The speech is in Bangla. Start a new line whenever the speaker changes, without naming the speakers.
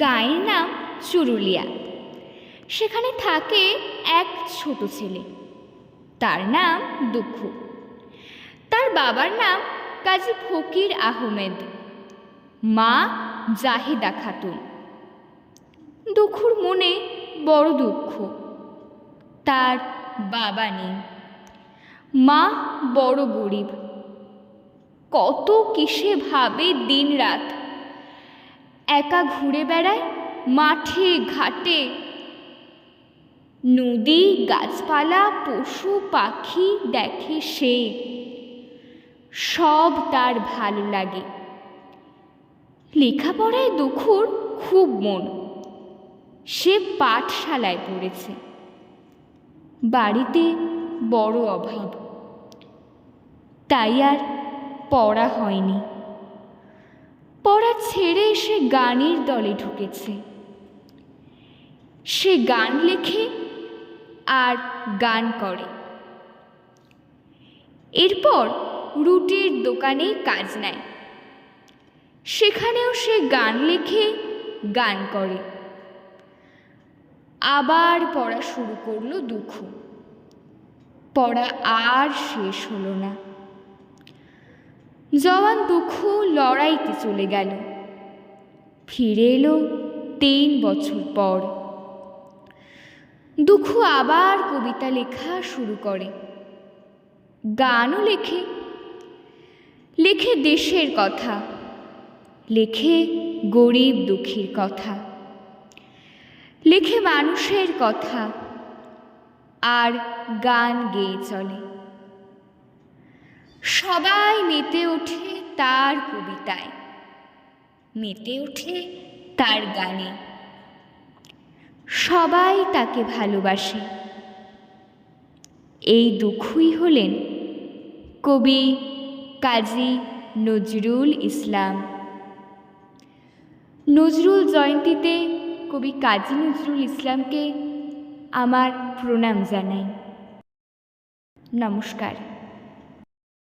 গায়ের নাম চুরুলিয়া। সেখানে থাকে এক ছোট ছেলে। তার নাম দুঃখ। তার বাবার নাম কাজী ফকির আহমেদ। মা জাহিদা খাতুন। দুঃখুর মনে বড় দুঃখ। তার বাবা নেই। মা বড় গরিব। কত কিসে ভাবে দিন রাত একা ঘুরে বেড়ায়, মাঠে, ঘাটে। নদী, গাছপালা, পশু, পাখি দেখে সে। সব তার ভালো লাগে। লেখাপড়ায় দুখুর খুব মন। সে পাঠশালায় পড়েছে। বাড়িতে বড় অভাব। তাই আর পড়া হয়নি। ছেড়ে সে গানের দলে ঢুকেছে। সে গান লেখে আর গান করে। এরপর রুটির দোকানে কাজ নেয়। সেখানেও সে গান লেখে, গান করে। আবার পড়া শুরু করল দুঃখ। পড়া আর শেষ হলো না। জওয়ান দুঃখ লড়াইতে চলে গেল। ফিরে এলো তিন বছর পর। দুঃখ আবার কবিতা লেখা শুরু করে। গানও লেখে। লেখে দেশের কথা। লেখে গরিব দুঃখীর কথা। লেখে মানুষের কথা। আর গান গেয়ে চলে। সবাই মেতে ওঠে তার কবিতায়। মেতে ওঠে তার গানে। সবাই তাকে ভালোবাসে। এই দুঃখই হলেন কবি কাজী নজরুল ইসলাম। নজরুল জয়ন্তীতে কবি কাজী নজরুল ইসলামকে আমার প্রণাম জানাই। নমস্কার।